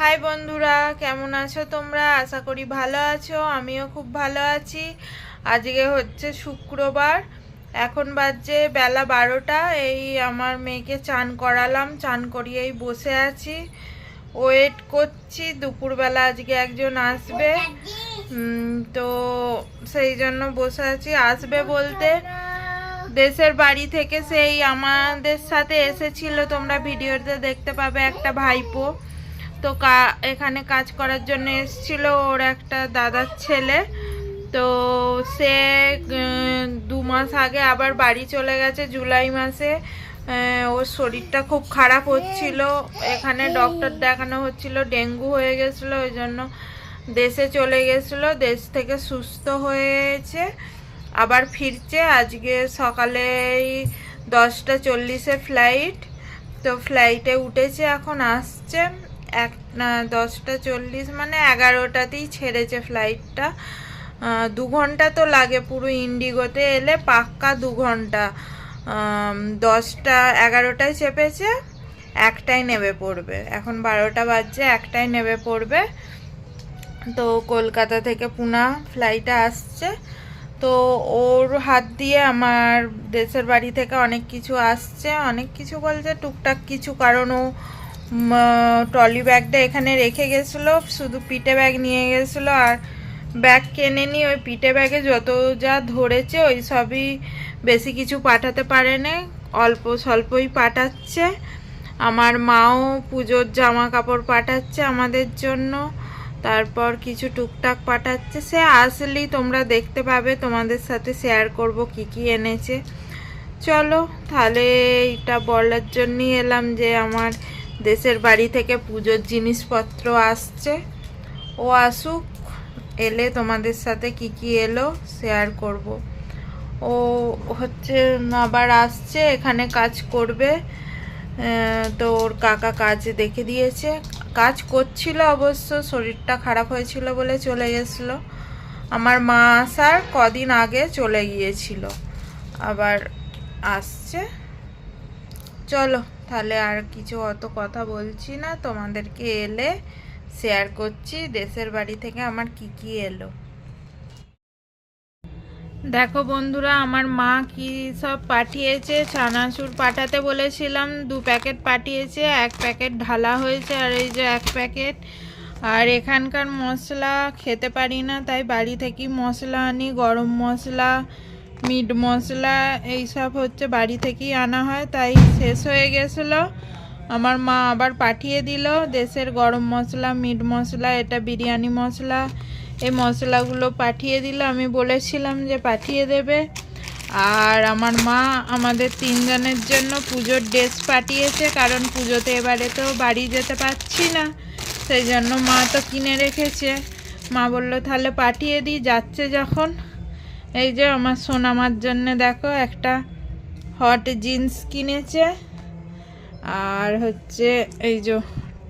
High বন্ধুরা, কেমন আছো তোমরা? আশা করি ভালো আছো, আমিও খুব ভালো আছি। আজকে হচ্ছে শুক্রবার, এখন বাজছে বেলা বারোটা, এই আমার মেয়েকে চান করালাম, চান করিয়েই বসে আছি। ওয়েট করছি, দুপুরবেলা আজকে একজন আসবে। তো সেই জন্য বসে আছি, আসবে বলতে। দেশের বাড়ি থেকে সেই আমাদের সাথে এসেছিল, তোমরা ভিডিওতে দেখতে পাবে একটা ভাইপো। তো এখানে কাজ করার জন্য এসেছিল ওর একটা দাদার ছেলে। তো সে দু মাস আগে আবার বাড়ি চলে গেছে জুলাই মাসে। ওর শরীরটা খুব খারাপ হচ্ছিল। এখানে ডক্টর দেখানো হচ্ছিল, ডেঙ্গু হয়ে গেছিল, ওই জন্য দেশে চলে গেছিল। দেশ থেকে সুস্থ হয়েছে, আবার ফিরছে। আজকে সকালে দশটা চল্লিশে ফ্লাইট তো ফ্লাইটে উঠেছে, এখন আসছে। এক দশটা চল্লিশ মানে এগারোটাতেই ছেড়েছে ফ্লাইটটা দু ঘণ্টা তো লাগে পুরো ইন্ডিগোতে এলে, পাক্কা দু ঘণ্টা। দশটা, এগারোটায় চেপেছে একটাই নেমে পড়বে। এখন বারোটা বাজছে একটাই নেমে পড়বে। তো কলকাতা থেকে পুনা ফ্লাইটে আসছে। তো ওর হাত দিয়ে আমার দেশের বাড়ি থেকে অনেক কিছু আসছে। অনেক কিছু বলছে, টুকটাক কিছু কারণ ও ট্রলি ব্যাগটা এখানে রেখে গেছিল, শুধু পিঠে ব্যাগ নিয়ে গেছিল আর ব্যাগ কেনেনি ওই পিঠে ব্যাগে যত যা ধরেছে ওই সবই বেশি কিছু পাঠাতে পারেনি, অল্প স্বল্পই পাঠাচ্ছে। আমার মাও পুজোর জামা কাপড় পাঠাচ্ছে আমাদের জন্য, তারপর কিছু টুকটাক পাঠাচ্ছে। সে আসলেই তোমরা দেখতে পাবে, তোমাদের সাথে শেয়ার করব কি কি এনেছে। চলো, তাহলে এটা বলার জন্যই এলাম যে আমার দেশের বাড়ি থেকে পুজোর জিনিসপত্র আসছে। ও আসুক, এলে তোমাদের সাথে কি কি এলো শেয়ার করব। ও হচ্ছে আবার আসছে, এখানে কাজ করবে। তো ওর কাকা কাজ দেখে দিয়েছে। কাজ করছিল অবশ্য, শরীরটা খারাপ হয়েছিল বলে চলে গেছিল। আমার মা আসার কদিন আগে চলে গিয়েছিল। আবার আসছে। চলো। তাহলে আর কিছু অত কথা বলছি না। তোমাদেরকে এলে শেয়ার করছি। দেশের বাড়ি থেকে আমার কি কি এলো। দেখো বন্ধুরা, আমার মা কি সব পাঠিয়েছে? চানাচুর পাঠাতে বলেছিলাম, দু প্যাকেট পাঠিয়েছে, এক প্যাকেট ঢালা হয়েছে আর এই যে এক প্যাকেট। আর এখানকার মশলা খেতে পারি না, তাই বাড়ি থেকেই মশলা আনি, গরম মশলা মিট মশলা এইসব হচ্ছে বাড়ি থেকেই আনা হয়, তাই শেষ হয়ে গেছিল। আমার মা আবার পাঠিয়ে দিল, দেশের গরম মশলা, মিট মশলা, এটা বিরিয়ানি মশলা, এই মশলাগুলো পাঠিয়ে দিল। আমি বলেছিলাম যে পাঠিয়ে দেবে। আর আমার মা আমাদের তিনজনের জন্য পুজোর ড্রেস পাঠিয়েছে, কারণ পুজোতে এবারে তো বাড়ি যেতে পারছি না, সেই জন্য মা তো কিনে রেখেছে। মা বলল, তাহলে পাঠিয়ে দিই, যাচ্ছে যখন। এই যে আমার সোনামার জন্য দেখো একটা হট জিন্স কিনেছে। আর হচ্ছে এই যে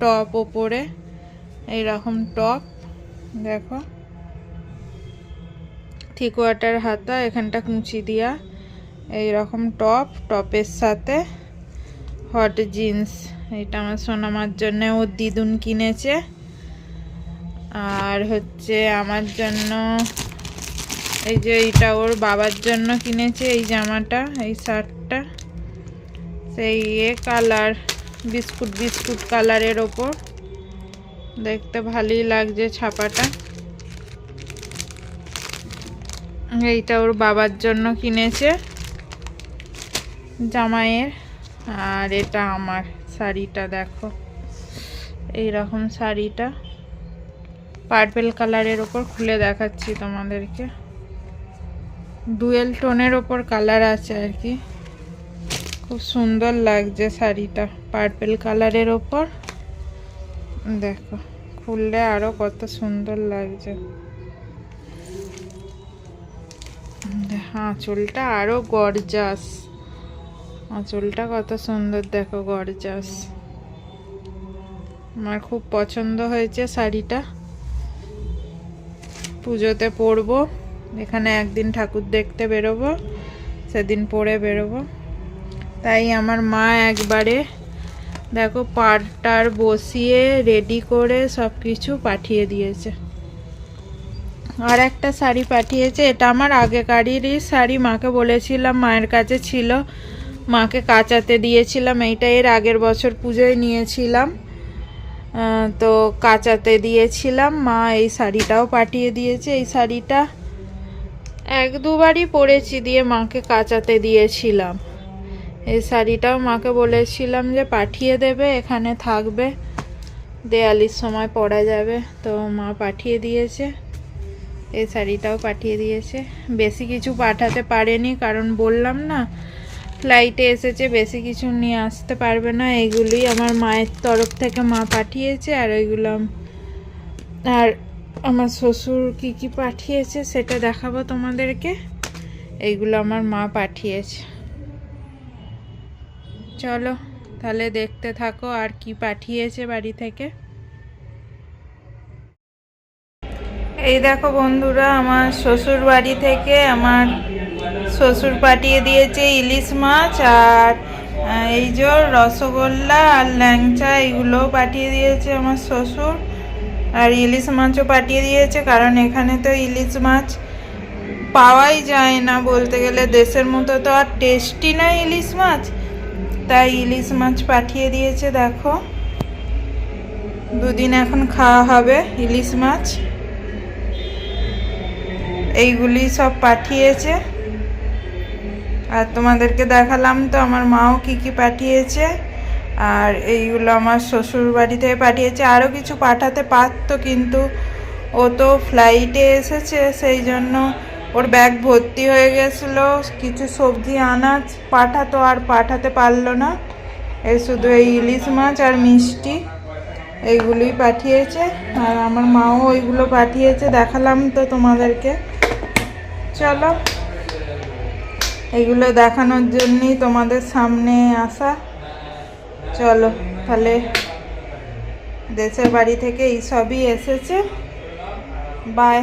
টপ ওপরে এই রকম টপ দেখো। থ্রি কোয়ার্টার হাতা, এখানটা কুচি দিয়া এই রকম টপ টপের সাথে হট জিন্স এটা আমার সোনামার জন্য ও দিদুন কিনেছে। আর হচ্ছে আমার জন্য এই যে এইটা ওর বাবার জন্য কিনেছে, এই জামাটা, এই শার্টটা। সেই এ কালার, বিস্কুট বিস্কুট কালারের ওপর। দেখতে ভালোই লাগছে ছাপাটা। এইটা ওর বাবার জন্য কিনেছে জামাইয়ের। আর এটা আমার শাড়িটা, দেখো। এই রকম শাড়িটা। পার্পেল কালারের ওপর খুলে দেখাচ্ছি তোমাদেরকে। ডুয়েল টোনের ওপর কালার আছে আর কি। খুব সুন্দর লাগছে শাড়িটা পার্পেল কালারের ওপর। দেখো, খুললে আরও কত সুন্দর লাগছে। আঁচলটা আরও গরজাস আঁচলটা কত সুন্দর, দেখো গরজাস আমার খুব পছন্দ হয়েছে শাড়িটা। পুজোতে পরবো। এখানে একদিন ঠাকুর দেখতে বেরোবো, সেদিন পরে বেরোবো। তাই আমার মা একবারে, দেখো পাড়টার বসিয়ে রেডি করে সব কিছু পাঠিয়ে দিয়েছে। আর একটা শাড়ি পাঠিয়েছে, এটা আমার আগেকারেরই শাড়ি, মাকে বলেছিলাম, মায়ের কাছে ছিল। মাকে কাচাতে দিয়েছিলাম, এইটা এর আগের বছর পুজোয় নিয়েছিলাম। তো কাচাতে দিয়েছিলাম, মা এই শাড়িটাও পাঠিয়ে দিয়েছে। এই শাড়িটা এক দুবারই পরেছি দিয়ে মাকে কাচাতে দিয়েছিলাম। এই শাড়িটাও মাকে বলেছিলাম যে পাঠিয়ে দেবে, এখানে থাকবে। দেয়ালির সময় পরা যাবে, তো মা পাঠিয়ে দিয়েছে। এই শাড়িটাও পাঠিয়ে দিয়েছে। বেশি কিছু পাঠাতে পারেনি, কারণ বললাম না, ফ্লাইটে এসেছে, বেশি কিছু নিয়ে আসতে পারবে না। এগুলি আমার মায়ের তরফ থেকে মা পাঠিয়েছে, আর ওইগুলো আর আমার শ্বশুর কি কি পাঠিয়েছে সেটা দেখাবো তোমাদেরকে। এইগুলো আমার মা পাঠিয়েছে। চলো, তাহলে দেখতে থাকো আর কি পাঠিয়েছে বাড়ি থেকে। এই দেখো বন্ধুরা, আমার শ্বশুর বাড়ি থেকে আমার শ্বশুর পাঠিয়ে দিয়েছে ইলিশ মাছ আর এই যে রসগোল্লা আর ল্যাংচা এগুলোও পাঠিয়ে দিয়েছে আমার শ্বশুর। আর ইলিশ মাছও পাঠিয়ে দিয়েছে, কারণ এখানে তো ইলিশ মাছ পাওয়াই যায় না বলতে গেলে। দেশের মতো তো আর টেস্টি না ইলিশ মাছ। তাই ইলিশ মাছ পাঠিয়ে দিয়েছে, দেখো। দুদিন এখন খাওয়া হবে ইলিশ মাছ। এইগুলি সব পাঠিয়েছে। আর তোমাদেরকে দেখালাম তো আমার মাও কি কি পাঠিয়েছে। আর এইগুলো আমার শ্বশুর বাড়ি থেকে পাঠিয়েছে। আরও কিছু পাঠাতে পারতো, কিন্তু ও তো ফ্লাইটে এসেছে, সেই জন্য ওর ব্যাগ ভর্তি হয়ে গেছিল। কিছু সবজি আনাজ পাঠাতো, আর পাঠাতে পারল না। এ শুধু এই ইলিশ মাছ আর মিষ্টি এইগুলোই পাঠিয়েছে। আর আমার মাও ওইগুলো পাঠিয়েছে, দেখালাম তো তোমাদেরকে। চলো, এগুলো দেখানোর জন্যই তোমাদের সামনে আসা। চলো তাহলে দেশের বাড়ি থেকে এই সবই এসেছে। বাই